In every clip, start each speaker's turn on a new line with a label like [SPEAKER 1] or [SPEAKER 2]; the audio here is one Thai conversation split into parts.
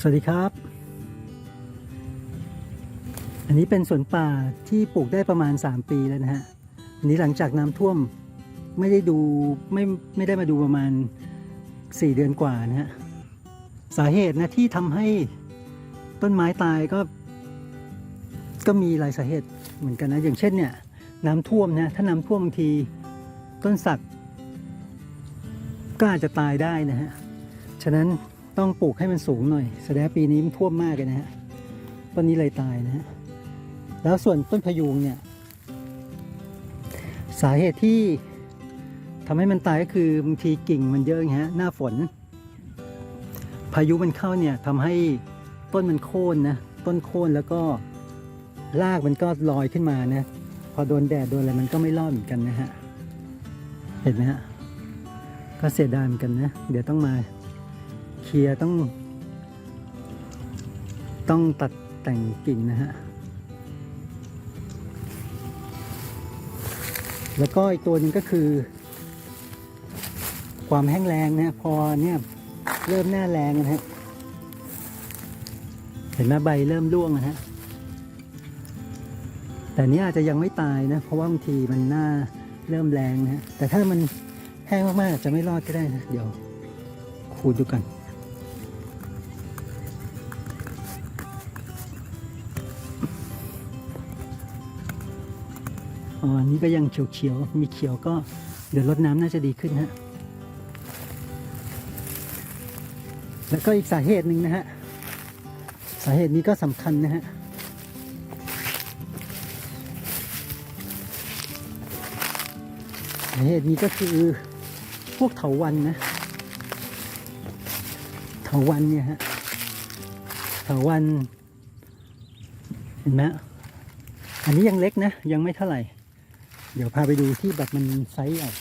[SPEAKER 1] สวัสดีครับ อันนี้เป็นสวนป่าที่ปลูกได้ประมาณ 3 ปีแล้วนะฮะ อันนี้หลังจากน้ำท่วมไม่ได้ดูไม่ไม่ได้มาดูประมาณ 4 เดือนกว่านะฮะ สาเหตุนะที่ทำให้ต้นไม้ตายก็ ก็มีหลายสาเหตุเหมือนกันนะ อย่างเช่นเนี่ยน้ำท่วมนะ ถ้าน้ำท่วมบางทีต้นสักก็อาจจะตายได้นะฮะ ฉะนั้น ต้องปลูกให้มันสูงหน่อยแสดงปีนี้มันท่วมมากเลยนะฮะต้นนี้เลยตายนะฮะแล้วส่วนต้นพยูงเนี่ย สาเหตุที่ทำให้มันตายก็คือบางทีกิ่งมันเยอะไงฮะหน้าฝน พายุมันเข้าเนี่ยทำให้ต้นมันโค่นนะต้นโค่นแล้วก็รากมันก็ลอยขึ้นมานะพอโดนแดดโดนอะไรมันก็ไม่รอดเหมือนกันนะฮะเห็นไหมฮะก็เสียดายเหมือนกันนะ เดี๋ยวต้องมา เคลียต้อง ต้องตัดแต่งกิ่งนะฮะ แล้วก็อีกตัวหนึ่งก็คือ ความแห้งแรงนะพอเนี่ยเริ่มหน้าแรงนะฮะ เห็นไหมใบเริ่มร่วงนะฮะ แต่นี้อาจจะยังไม่ตายนะ เพราะว่าบางทีมันหน้าเริ่มแรงนะฮะแต่ถ้ามันแห้งมากๆจจะไม่รอดก็ได้นะ เดี๋ยวขูดดูกัน อ๋ออันนี้ก็ยังเขียวๆ มีเขียวก็เดี๋ยวลดน้ำน่าจะดีขึ้นฮะ แล้วก็อีกสาเหตุหนึ่งนะฮะ สาเหตุนี้ก็สำคัญนะฮะสาเหตุนี้ก็คือพวกเถาวันนะ เถาวันเนี่ยฮะ เถาวัน เห็นไหมอันนี้ยังเล็กนะ ยังไม่เท่าไหร่ เดี๋ยวพาไปดูที่แบบมันไซส์ออก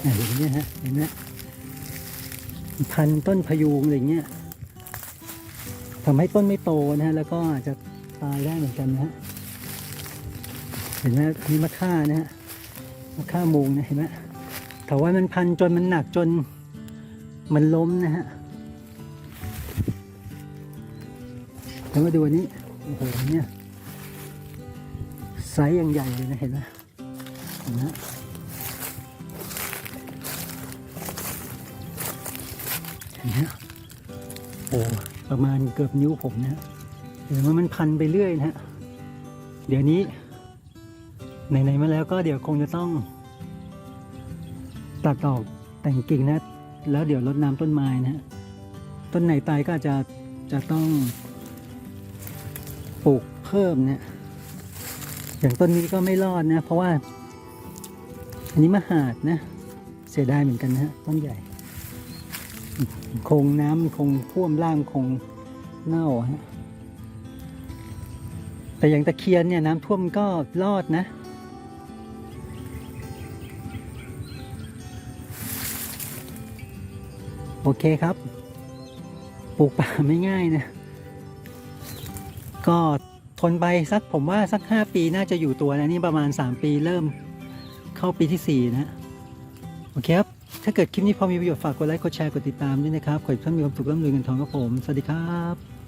[SPEAKER 1] เห็นไหมฮะเห็นไหมพันต้นพยูงอะไรเงี้ยทำให้ต้นไม่โตนะฮะ แล้วก็อาจจะตายได้เหมือนกันนะฮะ เห็นไหมมีมะค่านะฮะมะค่ามุงนะเห็นไหมแต่ว่ามันพันจนมันหนักจนมันล้มนะฮะ แล้วมาดูอันนี้ โอ้โห เนี่ยไซส์ยังใหญ่เลยนะ เห็นไหมเห็นไหมเห็นไหมโอ้ประมาณเกือบนิ้วผมนะฮะเห็นว่ามันพันไปเรื่อยนะฮะเดี๋ยวนี้ไหนๆมาแล้วก็เดี๋ยวคงจะต้อง ตัดออกแต่งกิ่งนะ แล้วเดี๋ยวรดน้ำต้นไม้นะฮะต้นไหนตายก็จะจะต้อง ปลูกเพิ่มเนี่ยอย่างต้นนี้ก็ไม่รอดนะ เพราะว่า อันนี้มหาดนะ เสียดายเหมือนกันนะต้นใหญ่ คงน้ำคงท่วมล่างคงเน่าฮะแต่อย่างตะเคียนเนี่ยน้ำท่วมก็รอดนะ โอเคครับ ปลูกป่าไม่ง่ายนะ ก็ทนไปสักผมว่าสัก 5 ปีน่าจะอยู่ตัวนะนี่ประมาณ 3 ปีเริ่มเข้าปีที่ 4 นะ โอเคครับ ถ้าเกิดคลิปนี้พอมีประโยชน์ฝากกดไลค์กดแชร์กดติดตามด้วยนะครับ ขอให้ท่านมีความสุขร่ำรวยเงินทองกับผม สวัสดีครับ